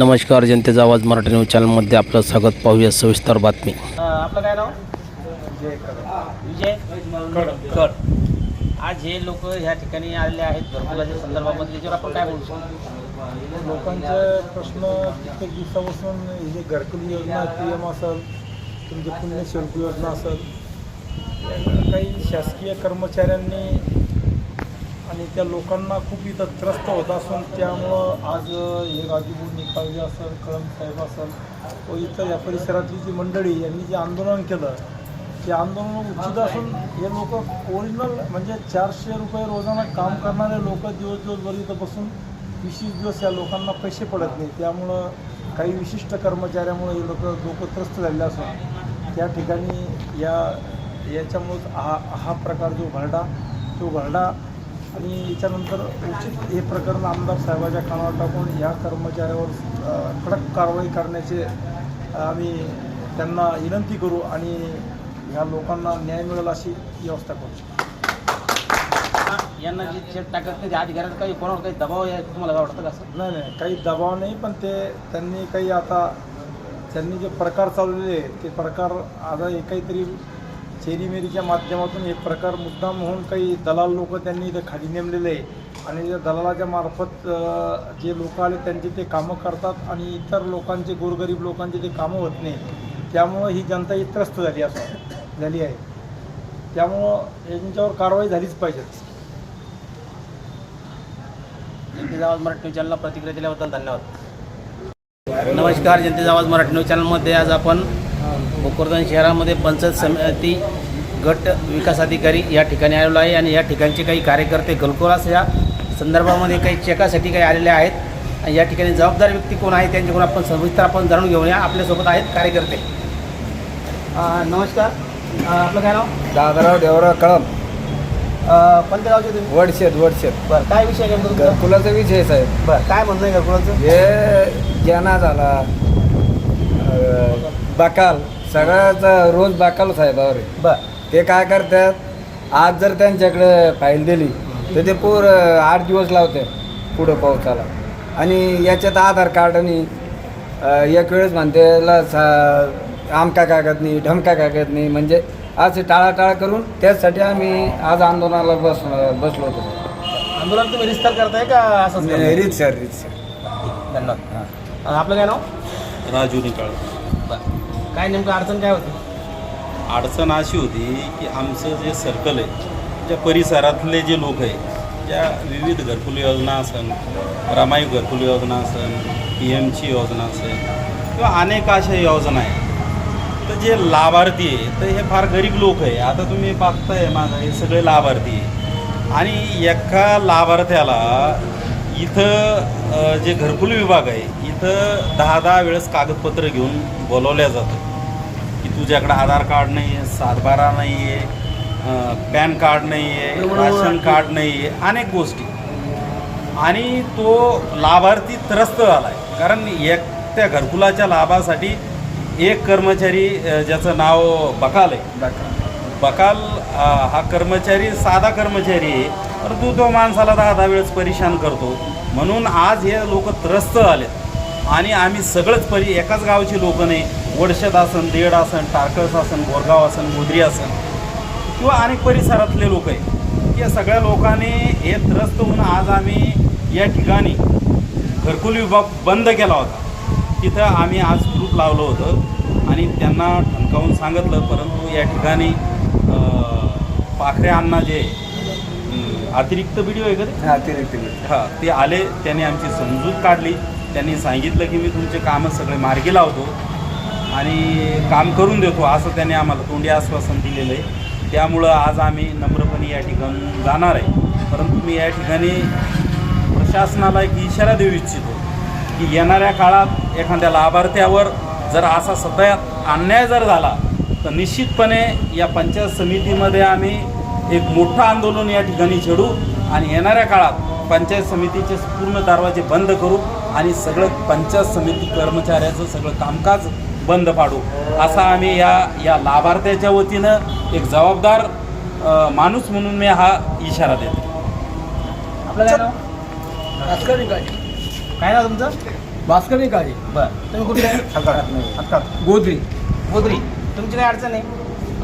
नमस्कार जनतेचा आवाज मराठी न्यूज चॅनलमध्ये आपलं स्वागत. पाहूया सविस्तर बातमी. आपलं काय नाव? विजय कड आज हे लोक ह्या ठिकाणी आलेले आहेत घरकुलाच्या संदर्भामध्ये त्याच्यावर आपण काय बोलू शकतो? लोकांचे प्रश्न कित्येक दिवसापासून ही जी घरकुल योजना पी एम असेल तुमची पुण्यशुल्क योजना असेल काही शासकीय कर्मचाऱ्यांनी आणि त्या लोकांना खूप इथं त्रस्त होत असून. त्यामुळं आज हे राजूभाऊ निकालजी असेल कळम साहेब असेल व इतर या परिसरातली जी मंडळी यांनी जे आंदोलन केलं ते आंदोलन उचित असून हे लोक ओरिजिनल म्हणजे चारशे रुपये रोजानं काम करणारे लोक दिवस दिवसभर इथं बसून वीस दिवस या लोकांना पैसे पडत नाही. त्यामुळं काही विशिष्ट कर्मचाऱ्यामुळे हे लोक लोक त्रस्त झालेले असून त्या ठिकाणी या याच्यामुळं हा हा प्रकार जो घरडा तो घरडा आणि याच्यानंतर उचित हे प्रकरण आमदार साहेबाच्या कानावर टाकून या कर्मचाऱ्यावर कडक कारवाई करण्याचे आम्ही त्यांना विनंती करू आणि ह्या लोकांना न्याय मिळेल अशी व्यवस्था करू. यांना जे चेक टाकत नाही अधिकाऱ्यात काही कोणावर काही दबाव आहे तुम्हाला काय वाटतं का असं नाही नाही काही दबाव नाही पण ते त्यांनी काही आता त्यांनी जे प्रकार चालवलेले ते प्रकार आता काहीतरी चेरीमेरीच्या माध्यमातून हे प्रकार मुद्दाम होऊन काही दलाल लोक त्यांनी इथं खाली नेमलेले आहे आणि त्या दलालाच्या मार्फत जे लोक आले त्यांचे ते कामं करतात आणि इतर लोकांचे गोरगरीब लोकांचे ते कामं होत नाही. त्यामुळं ही जनता ही त्रस्त झाली असं झाली आहे. त्यामुळं यांच्यावर कारवाई झालीच पाहिजे. जनतेचा आवाज मराठी न्यूज चॅनलला प्रतिक्रिया दिल्याबद्दल धन्यवाद. नमस्कार जनतेचा आवाज मराठी न्यूज चॅनलमध्ये आज आपण भोकरदन शहरामध्ये पंचायत समिती गट विकास अधिकारी या ठिकाणी आलेलो आहे आणि या ठिकाणचे काही कार्यकर्ते गलकोलास या संदर्भामध्ये काही चेकासाठी काही आलेले आहेत. आणि या ठिकाणी जबाबदार व्यक्ती कोण आहे त्यांच्याकडून आपण सविस्तर आपण जाणून घेऊया आपल्यासोबत आहेत कार्यकर्ते. नमस्कार. आपलं काय नाव? दादराव देवराव कळम कोणत्या गावचे तुम्ही? वडशेत वडशेत. बरं काय विषय आहे नेमकं? घरकुलाचा विषय साहेब. बरं काय म्हणणं आहे घरकुलाचं? हे ज्यांना झाला बकाल सगळ्याचा रोज बकाल साहेबावर. बरं. ते काय करतात आज जर त्यांच्याकडे फाईल दिली तर ते पूर आठ दिवस लावते पुढं पावसाला. आणि याच्यात आधार कार्ड आणि एक वेळेस म्हणते ला सा- आमका कागद नाही ढमका कागद नाही म्हणजे असे टाळाटाळ करून त्याचसाठी आम्ही आज आंदोलनाला बस बसलो होतो. आंदोलन तुम्ही रिस्तार करताय का असंच करताय? रीत सर रीत सर धन्यवाद आपलं काय नाव? राजू निकाळ. काय नेमकं अडचण काय होती? अडचण अशी होती की आमचं जे सर्कल आहे त्या परिसरातले जे लोक आहे ज्या विविध घरकुल योजना असन रमाई घरकुल योजना असन पी एमची योजना असेल किंवा अनेक अशा योजना आहेत. तर जे लाभार्थी आहे तर हे फार गरीब लोक आहे. आता तुम्ही बघताय माझा हे सगळे लाभार्थी आहे. आणि एका लाभार्थ्याला इथं जे घरकुल विभाग आहे इथं दहा दहा वेळेस कागदपत्र घेऊन बोलवल्या जातं. की तुझ्याकडे आधार कार्ड नाही आहे सातबारा नाही आहे पॅन कार्ड नाही आहे राशन कार्ड नाही आहे अनेक गोष्टी. आणि तो लाभार्थी त्रस्त झाला आहे कारण एक त्या घरकुलाच्या लाभासाठी एक कर्मचारी ज्याचं नाव बकाल आहे. बकाल. हा कर्मचारी साधा कर्मचारी आहे. परंतु तो माणसाला दहा दहा वेळेस परेशान करतो. म्हणून आज हे लोक त्रस्त झालेत. आणि आम्ही सगळंच परी एकाच गावची लोक नाही. वडशत असन देड असन टारकळस असन गोरगाव असन मुद्री असन. किंवा अनेक परिसरातले लोक आहे या सगळ्या लोकांनी हे त्रस्त होऊन आज आम्ही या ठिकाणी घरकुल विभाग बंद केला होता. तिथं आम्ही आज ग्रुप लावलं होतं आणि त्यांना ठणकावून सांगितलं परंतु या ठिकाणी पाखरे अण्णा जे अतिरिक्त व्हिडिओ आहे का अतिरिक्त हां ते आले त्यांनी आमची समजूत काढली. त्यांनी सांगितलं की मी तुमचे कामं सगळे मार्गी लावतो आणि काम करून देतो असं त्यांनी आम्हाला तोंडी आश्वासन दिलेलं आहे. त्यामुळं आज आम्ही नम्रपणे या ठिकाणी जाणार आहे. परंतु मी या ठिकाणी प्रशासनाला एक इशारा देऊ इच्छितो की येणाऱ्या काळात एखाद्या लाभार्थ्यावर जर असा सतत अन्याय जर झाला तर निश्चितपणे या पंचायत समितीमध्ये आम्ही एक मोठं आंदोलन या ठिकाणी छेडू आणि येणाऱ्या काळात पंचायत समितीचे पूर्ण दरवाजे बंद करू. आणि सगळं पंचायत समिती कर्मचाऱ्याचं सगळं कामकाज बंद पाडू. असा आम्ही या या लाभार्थ्याच्या वतीनं एक जबाबदार माणूस म्हणून मी हा इशारा देतो. काय नाव? काय नाव तुमचं? भास्करनी काळी बरं. तुम्ही हातकात गोदरी. गोदरी. तुमची काय अडचण आहे?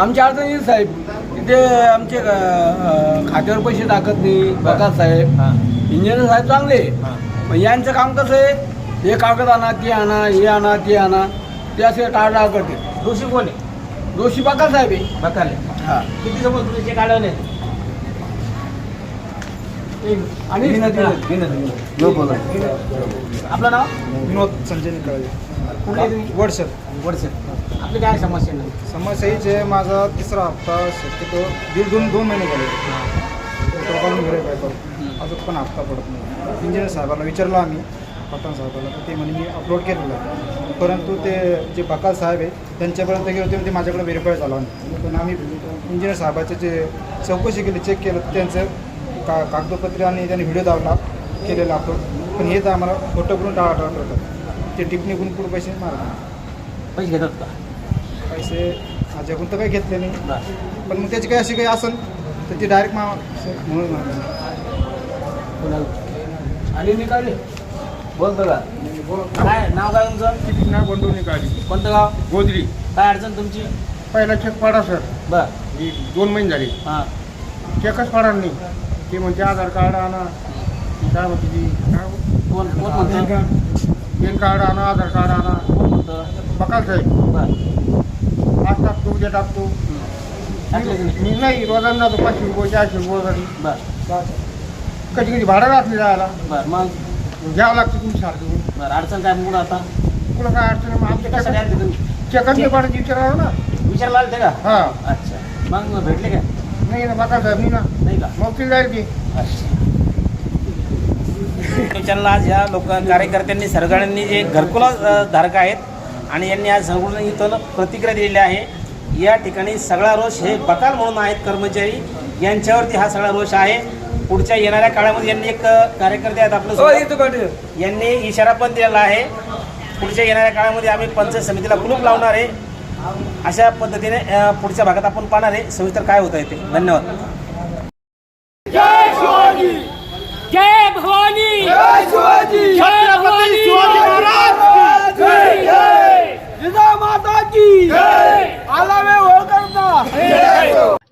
आमच्या अडचणी साहेब तिथे आमचे खात्यावर पैसे टाकत नाही. बघा साहेब. हां. इंजिनियर साहेब चांगले. पण यांचं काम कसं आहे? हे कागद आणा ते आणा हे आणा ते आणा. ते असे टाळटाळ करते दोषी कोण आहे? दोषी बघा साहेब आहे. बकाले हा. किती समोर तुझे काढवले आणि? आपलं नाव? विनोद संजय निकाळे. कुठे आहे तुम्ही? वर्षात वडसे. आपली काय समस्या नाही? समस्या हीच आहे माझा तिसरा हप्ता शक्यतो दीड दोन दोन महिने झाले. अजून पण हप्ता पडत नाही. इंजिनियर साहेबांना विचारलं आम्ही पठाण साहेबांना तर ते म्हणे मी अपलोड केलेलं आहे. परंतु ते जे बकाल साहेब आहे त्यांच्यापर्यंत गेले होते ते माझ्याकडे व्हेरीफाय झाला नाही. पण आम्ही इंजिनियर साहेबाचे जे चौकशी केली चेक केलं त्यांचं का कागदपत्रे आणि त्यांनी व्हिडिओ दावला केलेला अपलोड पण हे तर आम्हाला खोटं करून टाळाटाळ करतात. ते टिप्पणी करून पुढे पैसे मारतात पैसे घेतात का? पैसे माझ्याकडून तर काही घेतले नाही. पण मग त्याची काही अशी काही असेल तर ती डायरेक्ट मा म्हणून म्हणून. आणि निकाले. बोलतो का? काय नाव काय तुमचं? किती ना बंडून काढली कोणतं गाव? गोदरी. काय अडचण तुमची? पहिला चेक पाडा सर बर. ही दोन महिने झाले. हां. चेकच पाडा नाही. ते म्हणते आधार कार्ड आणा. काय म्हणते ती? काय कोण कोण म्हणतं? पॅन कार्ड आणा आधार कार्ड आणा. कोण म्हणतं? बकाल साहेब. बर. आज टाकतो उद्या टाकतो. टाकले की नाही? मी नाही रोजानं जातो पाचशे रुपये चारशे रुपये बर. कधी कधी भाडं राहते जायला. बर मग? घ्यावं लागतं तुम्ही सारखं बर अडचण काय मूड आता? तुला काय अडचण आहे? मग आमच्या कशासाठी तुम्ही? नाही पाडायची विचारावं ना. विचारला आलते का? हा. अच्छा. मग भेटले का? नाही ना बकाल साहेब नाही ना नाही का? मग ती जाईल ती चॅनल आज ह्या लोक कार्यकर्त्यांनी सरकारने जे घरकुला अ, धारक आहेत आणि यांनी आज संपूर्ण इथं प्रतिक्रिया दिलेली आहे या ठिकाणी सगळा रोष हे बकाल म्हणून आहेत कर्मचारी. यांच्यावरती हा सगळा रोष आहे. पुढच्या येणाऱ्या काळामध्ये यांनी एक कार्यकर्ते आहेत आपलं हो यांनी इशारा पण दिलेला आहे. पुढच्या येणाऱ्या काळामध्ये आम्ही पंचायत समितीला कुलूप लावणार आहे. अशा पद्धतीने पुढच्या भागात आपण पाहणार आहे. सविस्तर काय होत आहे ते. धन्यवाद. जय भवानी! जय शिवाजी छत्रपती शिवाजी महाराज जय जय माता की आला वे ओळखता